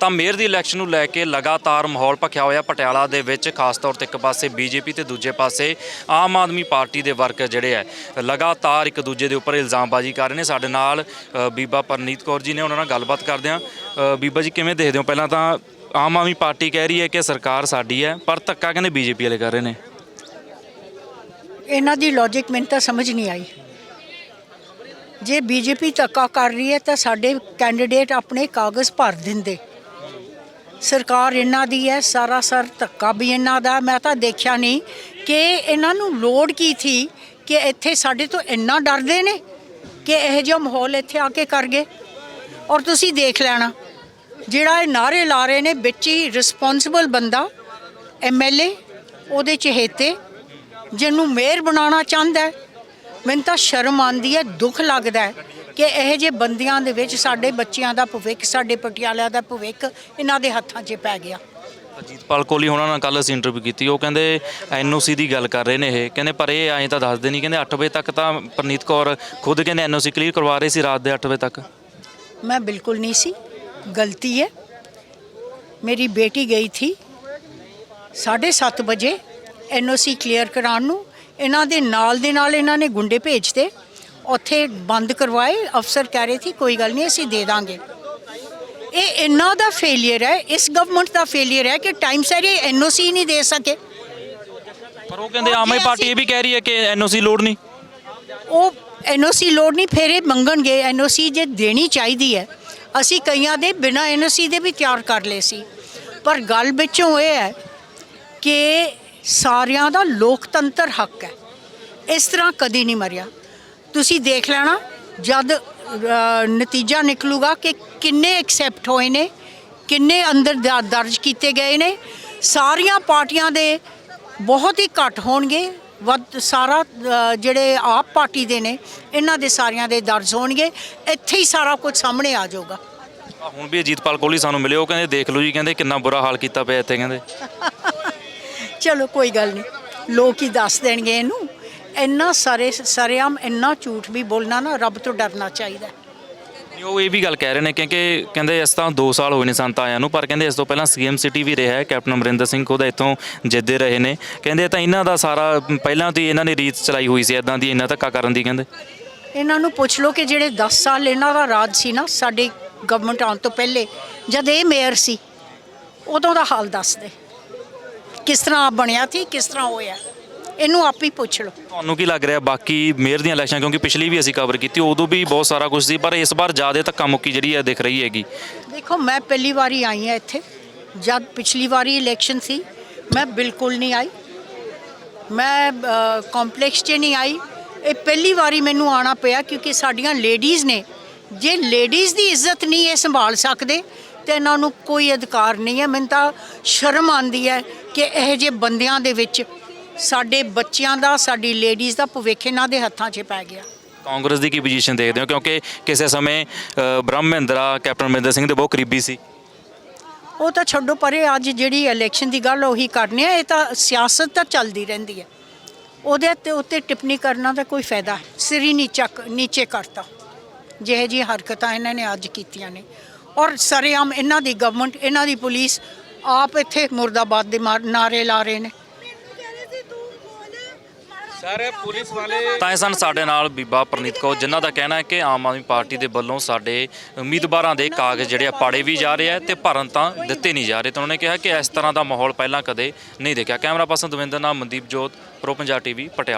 ਤਾਂ ਮੇਅਰ ਦੀ ਇਲੈਕਸ਼ਨ ਨੂੰ ਲੈ ਕੇ ਲਗਾਤਾਰ ਮਾਹੌਲ ਭਖਿਆ ਹੋਇਆ ਪਟਿਆਲਾ ਦੇ ਵਿੱਚ ਖਾਸ ਤੌਰ ਤੇ ਇੱਕ ਪਾਸੇ ਬੀਜੇਪੀ ਤੇ ਦੂਜੇ ਪਾਸੇ ਆਮ ਆਦਮੀ ਪਾਰਟੀ ਦੇ ਵਰਕਰ ਜਿਹੜੇ ਹੈ ਲਗਾਤਾਰ ਇੱਕ ਦੂਜੇ ਦੇ ਉੱਪਰ ਇਲਜ਼ਾਮਬਾਜ਼ੀ ਕਰ ਰਹੇ ਨੇ। ਸਾਡੇ ਨਾਲ ਅ, ਬੀਬਾ ਪਰਨੀਤ ਕੌਰ ਜੀ ਨੇ ਉਹਨਾਂ ਨਾਲ ਗੱਲਬਾਤ ਕਰਦੇ ਹਾਂ ਬੀਬਾ ਜੀ ਕਿਵੇਂ ਦੇਖਦੇ ਹੋ? ਪਹਿਲਾਂ ਤਾਂ ਆਮ ਆਦਮੀ ਪਾਰਟੀ ਕਹਿ ਰਹੀ ਹੈ ਕਿ ਸਰਕਾਰ ਸਾਡੀ ਹੈ ਪਰ ਧੱਕਾ ਕਹਿੰਦੇ ਬੀਜੇਪੀ ਵਾਲੇ ਕਰ ਰਹੇ ਨੇ। ਇਹਨਾਂ ਦੀ ਲੌਜੀਕ ਮੈਨੂੰ ਤਾਂ ਸਮਝ ਨਹੀਂ ਆਈ। ਜੇ ਬੀਜੇਪੀ ਧੱਕਾ ਕਰ ਰਹੀ ਹੈ ਤਾਂ ਸਾਡੇ ਕੈਂਡੀਡੇਟ ਆਪਣੇ ਕਾਗਜ਼ ਭਰ ਦਿੰਦੇ। ਸਰਕਾਰ ਇਹਨਾਂ ਦੀ ਹੈ, ਸਾਰਾ ਸਰ ਧੱਕਾ ਵੀ ਇਹਨਾਂ ਦਾ ਮੈਂ ਤਾਂ ਦੇਖਿਆ ਨਹੀਂ ਕਿ ਇਹਨਾਂ ਨੂੰ ਲੋੜ ਕੀ ਥੀ ਕਿ ਇੱਥੇ ਸਾਡੇ ਤੋਂ ਇੰਨਾ ਡਰਦੇ ਨੇ ਕਿ ਇਹੋ ਜਿਹਾ ਮਾਹੌਲ ਇੱਥੇ ਆ ਕੇ ਕਰ ਗਏ। ਔਰ ਤੁਸੀਂ ਦੇਖ ਲੈਣਾ, ਜਿਹੜਾ ਇਹ ਨਾਰੇ ਲਾ ਰਹੇ ਨੇ, ਵਿੱਚ ਹੀ ਰਿਸਪੌਂਸਿਬਲ ਬੰਦਾ ਐਮਐਲਏ ਉਹਦੇ ਚਹੇਤੇ, ਜਿਹਨੂੰ ਮੇਅਰ ਬਣਾਉਣਾ ਚਾਹੁੰਦਾ ਮੈਨੂੰ ਤਾਂ ਸ਼ਰਮ ਆਉਂਦੀ ਹੈ, ਦੁੱਖ ਲੱਗਦਾ ਹੈ ਕਿ ਇਹ ਜੇ ਬੰਦੀਆਂ ਦੇ ਵਿੱਚ ਸਾਡੇ ਬੱਚਿਆਂ ਦਾ ਭਵਿੱਖ ਸਾਡੇ ਪਟਿਆਲਿਆਂ ਦਾ ਭਵਿੱਖ ਇਹਨਾਂ ਦੇ ਹੱਥਾਂ 'ਚ ਪੈ ਗਿਆ। ਅਜੀਤਪਾਲ ਕੋਲੀ ਹੋਣਾ ਨਾਲ ਕੱਲ ਅਸੀਂ ਇੰਟਰਵਿਊ ਕੀਤੀ ਉਹ ਕਹਿੰਦੇ ਐਨਓਸੀ ਦੀ ਗੱਲ ਕਰ ਰਹੇ ਨੇ ਇਹ। ਕਹਿੰਦੇ ਪਰ ਇਹ ਐਂ ਤਾਂ ਦੱਸਦੇ ਨਹੀਂ ਕਹਿੰਦੇ 8 ਵਜੇ ਤੱਕ ਤਾਂ ਪ੍ਰਨੀਤ ਕੌਰ ਖੁਦ ਕਹਿੰਦੇ ਐਨਓਸੀ ਕਲੀਅਰ ਕਰਵਾ ਰਹੇ ਸੀ ਰਾਤ ਦੇ 8 ਵਜੇ ਤੱਕ। ਮੈਂ ਬਿਲਕੁਲ ਨਹੀਂ ਸੀ ਗਲਤੀ ਹੈ। ਮੇਰੀ ਬੇਟੀ ਗਈ ਥੀ 7:30 ਵਜੇ ਐਨਓਸੀ ਕਲੀਅਰ ਕਰਾਉਣ ਨੂੰ। ਇਹਨਾਂ ਦੇ ਨਾਲ ਦੇ ਨਾਲ ਇਹਨਾਂ ਨੇ ਗੁੰਡੇ ਭੇਜਤੇ। ਉੱਥੇ ਬੰਦ ਕਰਵਾਏ ਅਫਸਰ ਕਹਿ ਰਹੇ ਸੀ ਕੋਈ ਗੱਲ ਨਹੀਂ ਅਸੀਂ ਦੇ ਦਾਂਗੇ। ਇਹ ਇਹਨਾਂ ਦਾ ਫੇਲਿਅਰ ਹੈ ਇਸ ਗਵਰਨਮੈਂਟ ਦਾ ਫੇਲਿਅਰ ਹੈ ਕਿ ਟਾਈਮ ਸਿਰ ਇਹ ਐਨਓਸੀ ਨਹੀਂ ਦੇ ਸਕੇ। ਪਰ ਉਹ ਕਹਿੰਦੇ ਆਮ ਆਦਮੀ ਪਾਰਟੀ ਇਹ ਵੀ ਕਹਿ ਰਹੀ ਹੈ ਕਿ ਐਨਓਸੀ ਲੋੜ ਨਹੀਂ। ਉਹ ਐਨਓਸੀ ਲੋੜ ਨਹੀਂ ਫਿਰ ਇਹ ਮੰਗਣਗੇ ਐਨਓਸੀ ਜੇ ਦੇਣੀ ਚਾਹੀਦੀ ਹੈ। ਅਸੀਂ ਕਈਆਂ ਦੇ ਬਿਨਾ ਐਨਓਸੀ ਦੇ ਵੀ ਤਿਆਰ ਕਰ ਲਏ ਸੀ। ਪਰ ਗੱਲ ਵਿੱਚੋਂ ਇਹ ਹੈ ਕਿ ਸਾਰਿਆਂ ਦਾ ਲੋਕਤੰਤਰ ਹੱਕ ਹੈ। ਇਸ ਤਰ੍ਹਾਂ ਕਦੀ ਨਹੀਂ ਮਰਿਆ। ਤੁਸੀਂ ਦੇਖ ਲੈਣਾ ਜਦ ਨਤੀਜਾ ਨਿਕਲੂਗਾ ਕਿ ਕਿੰਨੇ ਐਕਸੈਪਟ ਹੋਏ ਨੇ ਕਿੰਨੇ ਅੰਦਰ ਦਰਜ ਕੀਤੇ ਗਏ ਨੇ। ਸਾਰੀਆਂ ਪਾਰਟੀਆਂ ਦੇ ਬਹੁਤ ਹੀ ਘੱਟ ਹੋਣਗੇ ਵੱਧ ਸਾਰਾ ਜਿਹੜੇ ਆਪ ਪਾਰਟੀ ਦੇ ਨੇ ਇਹਨਾਂ ਦੇ ਸਾਰਿਆਂ ਦੇ ਦਰਜ ਹੋਣਗੇ। ਇੱਥੇ ਹੀ ਸਾਰਾ ਕੁਝ ਸਾਹਮਣੇ ਆ ਜਾਊਗਾ। ਹੁਣ ਵੀ ਅਜੀਤਪਾਲ ਕੋਹਲੀ ਸਾਨੂੰ ਮਿਲੇ ਉਹ ਕਹਿੰਦੇ ਦੇਖ ਲਓ ਜੀ ਕਹਿੰਦੇ ਕਿੰਨਾ ਬੁਰਾ ਹਾਲ ਕੀਤਾ ਪਿਆ ਇੱਥੇ ਕਹਿੰਦੇ। ਚਲੋ ਕੋਈ ਗੱਲ ਨਹੀਂ। ਲੋਕ ਹੀ ਦੱਸ ਦੇਣਗੇ ਇਹਨੂੰ। ਇੰਨਾ ਸਾਰੇ ਸਰੇਆਮ ਇੰਨਾ ਝੂਠ ਵੀ ਬੋਲਣਾ ਨਾ ਰੱਬ ਤੋਂ ਡਰਨਾ ਚਾਹੀਦਾ। ਨਹੀਂ, ਉਹ ਇਹ ਵੀ ਗੱਲ ਕਹਿ ਰਹੇ ਨੇ ਕਿਉਂਕਿ ਕਹਿੰਦੇ ਇਸ ਤਾਂ 2 ਸਾਲ ਹੋਏ ਨੇ ਸੰਤ ਆਇਆਂ ਨੂੰ ਪਰ ਕਹਿੰਦੇ ਇਸ ਤੋਂ ਪਹਿਲਾਂ ਸੀਐਮ ਸਿਟੀ ਵੀ ਰਿਹਾ ਹੈ ਕੈਪਟਨ ਅਮਰਿੰਦਰ ਸਿੰਘ ਖੁਦ ਇੱਥੋਂ ਜਿੱਦੇ ਰਹੇ ਨੇ। ਕਹਿੰਦੇ ਇਹ ਤਾਂ ਇਹਨਾਂ ਦਾ ਸਾਰਾ ਪਹਿਲਾਂ ਤੋਂ ਹੀ ਇਹਨਾਂ ਨੇ ਰੀਤ ਚਲਾਈ ਹੋਈ ਸੀ ਇਦਾਂ ਦੀ ਇੰਨਾ ਧੱਕਾ ਕਰਨ ਦੀ ਕਹਿੰਦੇ। ਇਹਨਾਂ ਨੂੰ ਪੁੱਛ ਲਓ ਕਿ ਜਿਹੜੇ 10 ਸਾਲ ਇਹਨਾਂ ਦਾ ਰਾਜ ਸੀ ਨਾ ਸਾਡੀ ਗਵਰਨਮੈਂਟ ਆਉਣ ਤੋਂ ਪਹਿਲੇ ਜਦ ਇਹ ਮੇਅਰ ਸੀ ਉਦੋਂ ਦਾ ਹਾਲ ਦੱਸ ਦੇ। ਕਿਸ ਤਰ੍ਹਾਂ ਬਣਿਆ ਸੀ ਕਿਸ ਤਰ੍ਹਾਂ ਹੋਇਆ? ਇਹਨੂੰ ਆਪ ਹੀ ਪੁੱਛ ਲਓ। ਤੁਹਾਨੂੰ ਕੀ ਲੱਗ ਰਿਹਾ ਬਾਕੀ ਮੇਅਰ ਦੀਆਂ ਇਲੈਕਸ਼ਨ ਕਿਉਂਕਿ ਪਿਛਲੀ ਵੀ ਅਸੀਂ ਕਵਰ ਕੀਤੀ ਉਦੋਂ ਵੀ ਬਹੁਤ ਸਾਰਾ ਕੁਝ ਸੀ ਪਰ ਇਸ ਵਾਰ ਜ਼ਿਆਦਾ ਧੱਕਾ ਮੁੱਕੀ ਜਿਹੜੀ ਹੈ ਦਿਖ ਰਹੀ ਹੈਗੀ। ਦੇਖੋ ਮੈਂ ਪਹਿਲੀ ਵਾਰੀ ਆਈ ਹਾਂ ਇੱਥੇ। ਜਦ ਪਿਛਲੀ ਵਾਰੀ ਇਲੈਕਸ਼ਨ ਸੀ ਮੈਂ ਬਿਲਕੁਲ ਨਹੀਂ ਆਈ। ਮੈਂ ਕੰਪਲੈਕਸ 'ਚ ਨਹੀਂ ਆਈ। ਇਹ ਪਹਿਲੀ ਵਾਰੀ ਮੈਨੂੰ ਆਣਾ ਪਿਆ ਕਿਉਂਕਿ ਸਾਡੀਆਂ ਲੇਡੀਜ਼ ਨੇ। ਜੇ ਲੇਡੀਜ਼ ਦੀ ਇੱਜ਼ਤ ਨਹੀਂ ਇਹ ਸੰਭਾਲ ਸਕਦੇ ਤੇ ਇਹਨਾਂ ਨੂੰ ਕੋਈ ਅਧਿਕਾਰ ਨਹੀਂ ਹੈ। ਮੈਨੂੰ ਤਾਂ ਸ਼ਰਮ ਆਉਂਦੀ ਹੈ ਕਿ ਇਹੋ ਜਿਹੇ ਬੰਦਿਆਂ ਦੇ ਵਿੱਚ ਸਾਡੇ ਬੱਚਿਆਂ ਦਾ ਸਾਡੀ ਲੇਡੀਜ਼ ਦਾ ਭਵਿੱਖ ਇਹਨਾਂ ਦੇ ਹੱਥਾਂ 'ਚ ਪੈ ਗਿਆ। ਕਾਂਗਰਸ ਦੀ ਕੀ ਪੋਜੀਸ਼ਨ ਦੇਖਦੇ ਹੋ? ਕਿਉਂਕਿ ਕਿਸੇ ਸਮੇਂ ਅ, ਬ੍ਰਹਮ ਮਹਿੰਦਰਾ ਕੈਪਟਨ ਅਮਰਿੰਦਰ ਸਿੰਘ ਦੇ ਬਹੁਤ ਕਰੀਬੀ ਸੀ। ਉਹ ਤਾਂ ਛੱਡੋ ਪਰੇ ਅੱਜ ਜਿਹੜੀ ਇਲੈਕਸ਼ਨ ਦੀ ਗੱਲ ਉਹੀ ਕਰਨੀ ਹੈ ਇਹ ਤਾਂ ਸਿਆਸਤ ਤਾਂ ਚੱਲਦੀ ਰਹਿੰਦੀ ਹੈ। ਉਹਦੇ ਤੇ ਉੱਤੇ ਟਿੱਪਣੀ ਕਰਨਾ ਦਾ ਕੋਈ ਫਾਇਦਾ ਸਿਰ ਨੀਚਾ ਨੀਚੇ ਕਰਤਾ। ਜਿਹੇ ਜੀ ਹਰਕਤਾਂ ਇਹਨਾਂ ਨੇ ਅੱਜ ਕੀਤੀਆਂ ਨੇ। ਔਰ ਸਰੇਆਮ ਇਹਨਾਂ ਦੀ ਗਵਰਨਮੈਂਟ ਇਹਨਾਂ ਦੀ ਪੁਲਿਸ ਆਪ ਇੱਥੇ ਮੁਰਦਾਬਾਦ ਦੇ ਮਾਰ- ਨਾਰੇ ਲਾ ਰਹੇ ਨੇ। ਤਾਂ ਇਹ ਸਨ ਸਾਡੇ ਨਾਲ ਬੀਬਾ ਪ੍ਰਨੀਤ ਕੌਰ, ਜਿਨ੍ਹਾਂ ਦਾ ਕਹਿਣਾ ਹੈ ਕਿ ਆਮ ਆਦਮੀ ਪਾਰਟੀ ਦੇ ਵੱਲੋਂ ਸਾਡੇ ਉਮੀਦਵਾਰਾਂ ਦੇ ਕਾਗਜ਼ ਜਿਹੜੇ ਆ ਪਾੜੇ ਵੀ ਜਾ ਰਹੇ ਆ ਤੇ ਭਰਨ ਤਾਂ ਦਿੱਤੇ ਨਹੀਂ ਜਾ ਰਹੇ। ਤਾਂ ਉਹਨਾਂ ਨੇ ਕਿਹਾ ਕਿ ਇਸ ਤਰ੍ਹਾਂ ਦਾ ਮਾਹੌਲ ਪਹਿਲਾਂ ਕਦੇ ਨਹੀਂ ਦੇਖਿਆ। ਕੈਮਰਾ ਪਰਸਨ ਦਵਿੰਦਰ ਨਾਮ ਮਨਦੀਪ ਜੋਤ, ਪ੍ਰੋ ਪੰਜਾਬ ਟੀਵੀ, ਪਟਿਆਲਾ।